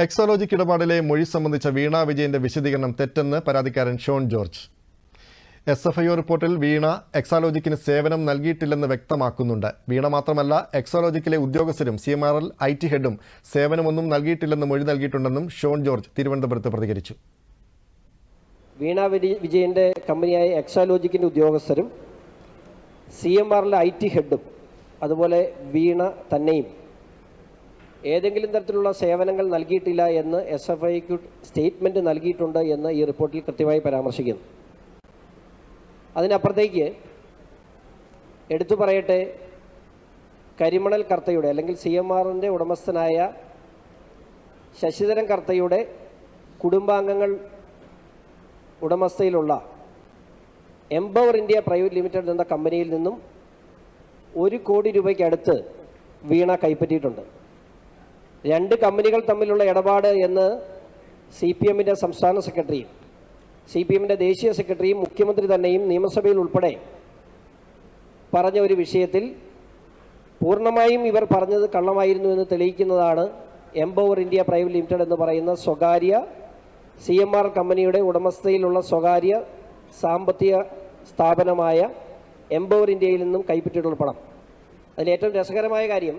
എക്സോളജിക് ഇടപാടിലെ മൊഴി സംബന്ധിച്ച വീണ വിജയന്റെ വിശദീകരണം തെറ്റെന്ന് പരാതിക്കാരൻ Shone George. S F I റിപ്പോർട്ടിൽ വീണ എക്സാലോജിക്കിന് സേവനം നൽകിയിട്ടില്ലെന്ന് വ്യക്തമാക്കുന്നുണ്ട്. വീണ മാത്രമല്ല എക്സോളോജിക്കിലെ ഉദ്യോഗസ്ഥരും C M R L I T ഹെഡും സേവനമൊന്നും നൽകിയിട്ടില്ലെന്ന് മൊഴി നൽകിയിട്ടുണ്ടെന്നും ഷോൺ ജോർജ് തിരുവനന്തപുരത്ത് പ്രതികരിച്ചു. വീണ വിജയന്റെ കമ്പനിയായ എക്സാലോജിക്കിന്റെ ഉദ്യോഗസ്ഥരും സി എം ആറിലെ ഐ ടി ഹെഡും അതുപോലെ വീണ തന്നെയും ഏതെങ്കിലും തരത്തിലുള്ള സേവനങ്ങൾ നൽകിയിട്ടില്ല എന്ന് എസ് എഫ് ഐക്ക് സ്റ്റേറ്റ്മെന്റ് നൽകിയിട്ടുണ്ട് എന്ന് ഈ റിപ്പോർട്ടിൽ കൃത്യമായി പരാമർശിക്കുന്നു. അതിനപ്പുറത്തേക്ക് എടുത്തു പറയട്ടെ കരിമണൽ കർത്തയുടെ അല്ലെങ്കിൽ സി എം ആറിന്റെ ഉടമസ്ഥനായ ശശിധരൻ കർത്തയുടെ കുടുംബാംഗങ്ങൾ ഉടമസ്ഥയിലുള്ള എംപവർ ഇന്ത്യ പ്രൈവറ്റ് ലിമിറ്റഡ് എന്ന കമ്പനിയിൽ നിന്നും ഒരു കോടി രൂപയ്ക്കടുത്ത് വീണ കൈപ്പറ്റിയിട്ടുണ്ട്. രണ്ട് കമ്പനികൾ തമ്മിലുള്ള ഇടപാട് എന്ന് സി പി എമ്മിന്റെ സംസ്ഥാന സെക്രട്ടറിയും സി പി എമ്മിന്റെ ദേശീയ സെക്രട്ടറിയും മുഖ്യമന്ത്രി തന്നെയും നിയമസഭയിൽ ഉൾപ്പെടെ പറഞ്ഞ ഒരു വിഷയത്തിൽ പൂർണമായും ഇവർ പറഞ്ഞത് കള്ളമായിരുന്നു എന്ന് തെളിയിക്കുന്നതാണ് എംപവർ ഇന്ത്യ പ്രൈവറ്റ് ലിമിറ്റഡ് എന്ന് പറയുന്ന സ്വകാര്യ സി എം ആർ കമ്പനിയുടെ ഉടമസ്ഥയിലുള്ള സ്വകാര്യ സാമ്പത്തിക സ്ഥാപനമായ എംപവർ ഇന്ത്യയിൽ നിന്നും കൈപ്പറ്റിയിട്ടുള്ള പണം. അതിൽ ഏറ്റവും രസകരമായ കാര്യം